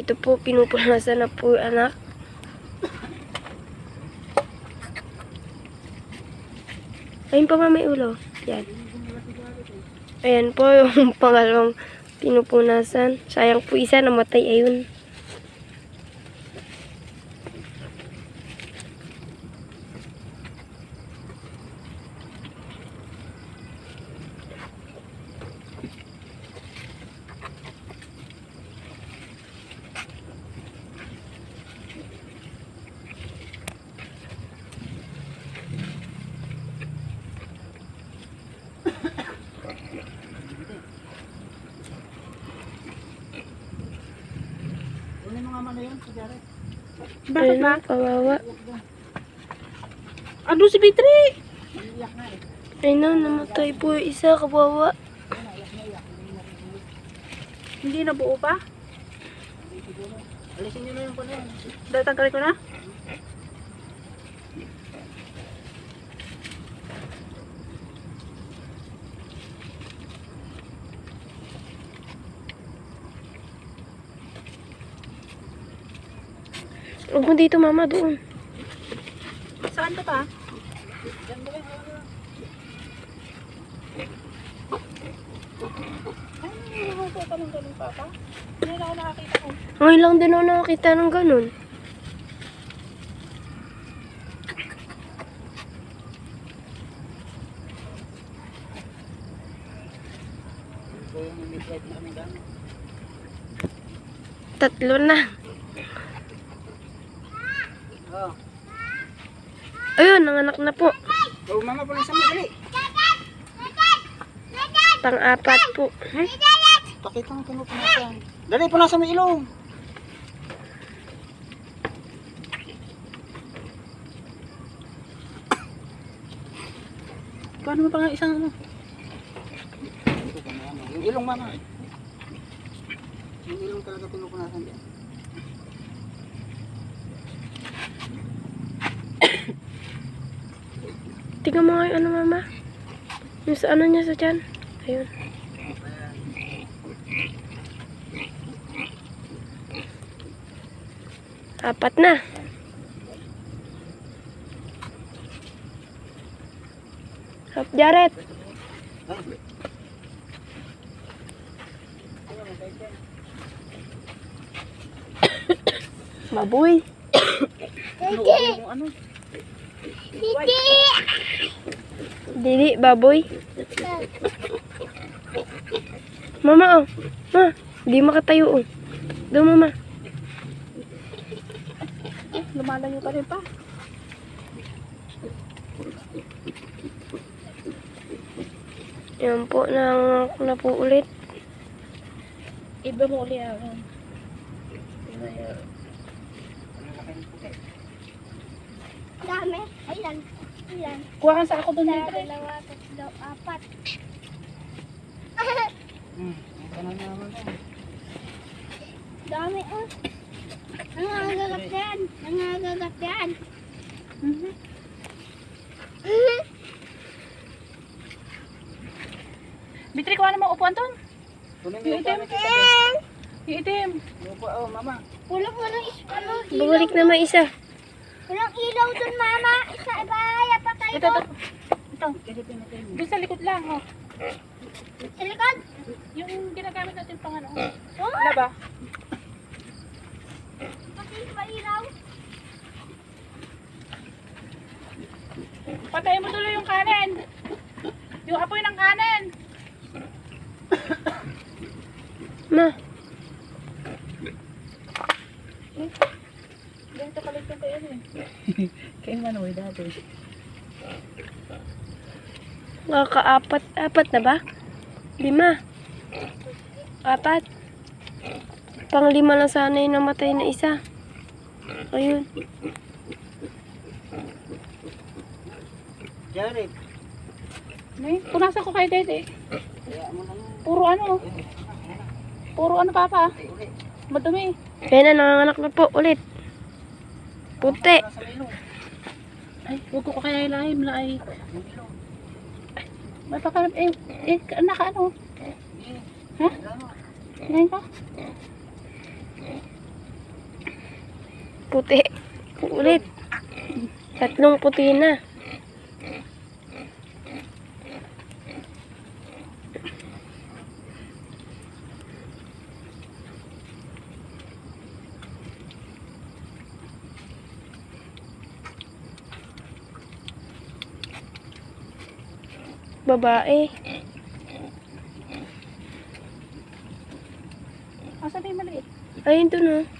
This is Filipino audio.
Ito po, pinupunasan na po anak. Ayun pa nga may ulo. Yan. Ayan po yung pangalawang pinupunasan. Sayang po isa, namatay. Ayun. Kunin mo nga man na yun, si Jared. Bakit ba? kawawa. Ando si na eh. Ayun na, namatay po yung isa, kawawa. Hindi na buo pa? Alisin nyo na yung kunin. Dahil tanggalin ko na? Huwag mo dito, mama, doon. Saan ka pa? Ay, lang din ako nakakita ng ganun. Tatlo na. Oo. Ayun, nanganak na po. Oh, mama, pulang sa madali. Pang-apat po. Pakita mo pinupunasan. Dali, punasan mo ilong. Paano mo pa nga isang ano? Ano. Yung ilong, mama. Yung ilong talaga pinupunasan dyan. Tingnan mo yung ano, mama. Yung sa ano niya sa tiyan. Ayun. Apat na. Hop, Jared. Ay, Baboy. Ano, ano, ano? Dili, baboy. Mama, oh. Ma, di makatayo, oh. Doon, mama. Lumalayo ka rin pa. Yan po, nangangak na po ulit. Iba mo uli ako. Dami. Ilan? Ilan? Kuha ka sa ako doon, Bitri. Dalawa, tatlo, apat. Hmm, ito na naman. oh. Dami oh. Nangangagat yan. Nangangagat yan. Mhm. Bitri, kuha naman upuan doon. Yung itim. tabi. Yung itim. Yung upo, oh, mama. Walang walang is ano, Babalik na may isa. Walang ilaw dun mama. Isa ibaya patay Ito, ko. ito. Ito. Doon sa likod lang, oh. Sa likod. Yung ginagamit natin pang ano. Oh, Wala ba? pati pa ilaw. Patayin mo tuloy yung kanin. Yung apoy ng kanin. Ma, Ganito kalit yung kayo eh. Kayo man, uy, dati. nakakaapat. Apat na ba? Lima. Apat. Pang lima lang sana yung namatay na isa. Ayun. Jared, May, punasan ko kayo, Dede. kaya. Puro ano. Puro ano, Papa. Madumi. Ayan na, nanganganak na po ulit. Puti. Ay, huwag ko kaya ilahim la ay. May pakarap, eh, eh, naka ano. Ha? Wala. Ilahin ka? Puti. Ulit. Tatlong puti na. Babae. Asa na yung maliit? Ayun dun oh.